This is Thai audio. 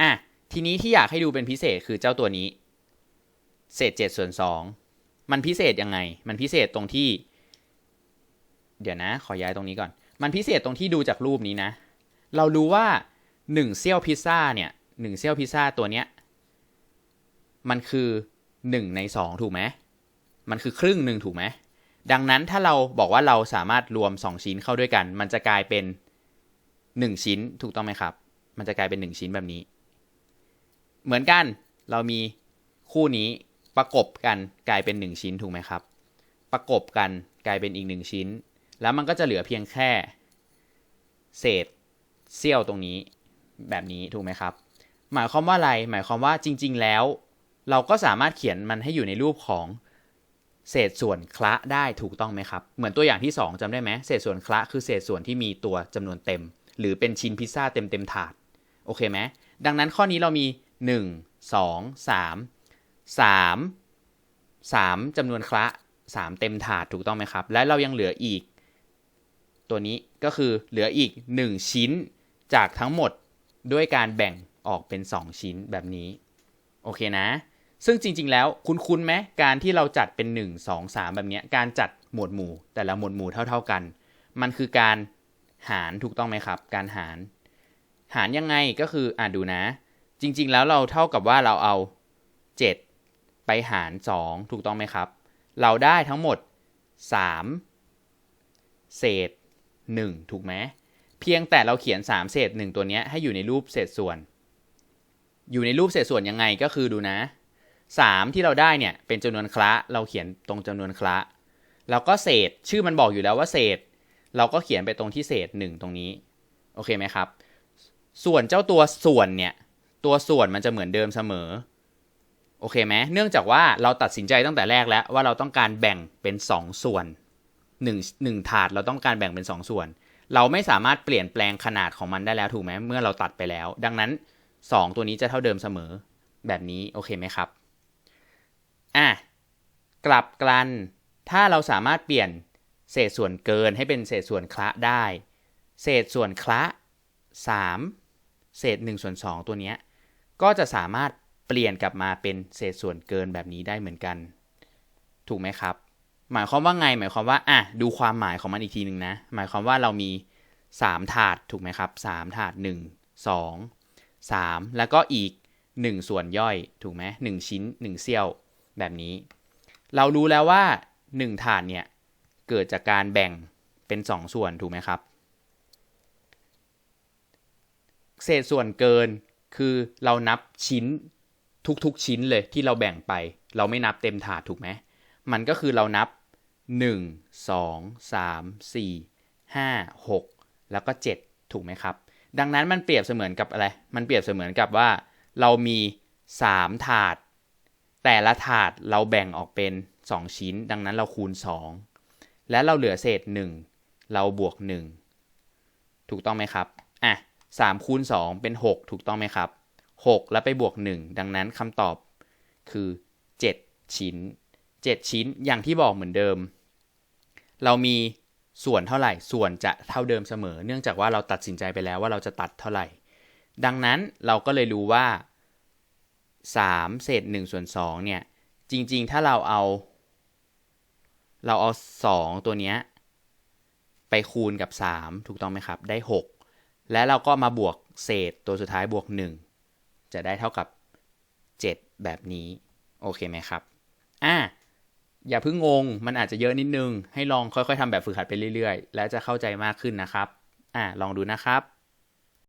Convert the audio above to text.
อะทีนี้ที่อยากให้ดูเป็นพิเศษคือเจ้าตัวนี้ เศษ7ส่วน2มันพิเศษยังไง มันพิเศษตรงที่ เดี๋ยวนะ ขอย้ายตรงนี้ก่อน มันพิเศษตรงที่ดูจากรูปนี้นะ เรารู้ว่า1เซี่ยวพิซซ่าเนี่ย1เซี่ยวพิซซ่าตัวเนี้ย มันคือ1ใน2ถูกไหมมันคือครึ่งหนึ่งถูกไหมดังนั้นถ้าเราบอกว่าเราสามารถรวม 2 ชิ้นเข้าด้วยกัน มันจะกลายเป็น 1 ชิ้นถูกต้องไหมครับ มันจะกลายเป็น 1 ชิ้นแบบนี้ เหมือนกันเรามีคู่นี้ประกบกันกลายเป็น 1 ชิ้นถูกไหมครับ ประกบกันกลายเป็นอีก 1 ชิ้น แล้วมันก็จะเหลือเพียงแค่ เศษเสี้ยวตรงนี้แบบนี้ถูกไหมครับ หมายความว่าอะไร หมายความว่าจริง ๆ แล้ว เราก็สามารถเขียนมันให้อยู่ในรูปของเศษส่วนคละได้ถูกต้องไหมครับ เหมือนตัวอย่างที่ 2จำได้ไหมเศษส่วนคละคือเศษส่วนที่มีตัวจำนวนเต็ม หรือเป็นชิ้นพิซซ่าเต็มเต็มถาดโอเคไหมดังนั้นข้อนี้เรามี 1 2 3 3 3จำนวนคละ 3 เต็มถาดถูกต้องไหมครับ และเรายังเหลืออีก ตัวนี้ก็คือเหลืออีก 1 ชิ้นจากทั้งหมดด้วยการแบ่งออกเป็น 2 ชิ้นแบบนี้ โอเคนะ ซึ่งจริง ๆ แล้วคุ้นๆไหมการที่เราจัดเป็น 1 2 3 แบบนี้การจัดหมวดหมู่ แต่ละหมวดหมู่เท่า ๆกัน มันคือการหารถูกต้องไหมครับ การหาร หารยังไงก็คืออ่าดูนะ จริง ๆ แล้วเราเท่ากับว่าเราเอา 7 ไปหาร 2 ถูกต้องไหมครับ เราได้ทั้งหมด 3 เศษ 1 ถูกไหมเพียงแต่เราเขียน 3 เศษ 1 ตัวนี้ให้อยู่ในรูปเศษส่วน อยู่ในรูปเศษส่วนยังไงก็คือดูนะ 3 ที่เราได้เนี่ยเป็นจำนวนคละเราเขียนตรงจำนวนคละแล้วก็เศษชื่อมันบอกอยู่แล้วว่าเศษ เราก็เขียนไปตรงที่เศษ 1 ตรงนี้ โอเคไหมครับ ส่วนเจ้าตัวส่วนเนี่ย ตัวส่วนมันจะเหมือนเดิมเสมอ โอเคไหมเนื่องจากว่าเราตัดสินใจตั้งแต่แรกแล้วว่าเราต้องการแบ่งเป็น 2 ส่วน1 1ถาดเราต้องการแบ่งเป็น 2 ส่วน เราไม่สามารถเปลี่ยนแปลงขนาดของมันได้แล้วถูกไหมเมื่อเราตัดไปแล้ว ดังนั้น 2 ตัวนี้จะเท่าเดิมเสมอ แบบนี้โอเคไหมครับอะกลับกัน ถ้าเราสามารถเปลี่ยนเศษส่วนเกินให้เป็นเศษส่วนคละได้ เศษส่วนคละ 3 เศษ1ส่วน2ตัวเนี้ย ก็จะสามารถเปลี่ยนกลับมาเป็นเศษส่วนเกินแบบนี้ได้เหมือนกัน ถูกไหมครับ หมายความว่าไง หมายความว่าอะดูความหมายของมันอีกทีหนึ่งนะ หมายความว่าเรามี 3 ถาดถูกไหมครับ 3 ถาด 1 2 3 แล้วก็อีก 1 ส่วนย่อยถูกไหม1ชิ้น 1 เซี่ยวแบบนี้ เรารู้แล้วว่า 1 ถาดเนี่ยเกิดจากการแบ่งเป็น 2 ส่วนถูกไหมครับ เศษส่วนเกิน คือเรานับชิ้นทุกๆชิ้นเลยที่เราแบ่งไป เราไม่นับเต็มถาดถูกไหมมันก็คือเรานับ 1 2 3 4 5 6 แล้วก็ 7 ถูกไหมครับ ดังนั้นมันเปรียบเสมือนกับอะไร มันเปรียบเสมือนกับว่า เรามี 3 ถาด แต่ละถาดเราแบ่งออกเป็น 2 ชิ้น ดังนั้นเราคูณ 2 และเราเหลือเศษ 1 เราบวก 1 ถูกต้องไหมครับ อะ 3คูณ2เป็น 6 ถูกต้องไหมครับ 6 แล้วไปบวก 1 ดังนั้นคำตอบคือ 7 ชิ้น 7 ชิ้นอย่างที่บอกเหมือนเดิม เรามีส่วนเท่าไหร่ ส่วนจะเท่าเดิมเสมอ เนื่องจากว่าเราตัดสินใจไปแล้วว่าเราจะตัดเท่าไหร่ ดังนั้นเราก็เลยรู้ว่า 3 เศษ1ส่วน2เนี่ย จริงๆ ถ้าเราเอา เราเอา 2 ตัวเนี้ยไปคูณกับ 3 ถูกต้องไหมครับ ได้ 6 และเราก็มาบวกเศษตัวสุดท้ายบวก 1 จะได้เท่ากับ 7 แบบนี้ โอเคไหมครับ อะอย่าเพิ่งงง มันอาจจะเยอะนิดนึง ให้ลองค่อยๆทำแบบฝึกหัดไปเรื่อยๆ แล้วจะเข้าใจมากขึ้นนะครับ อะลองดูนะครับ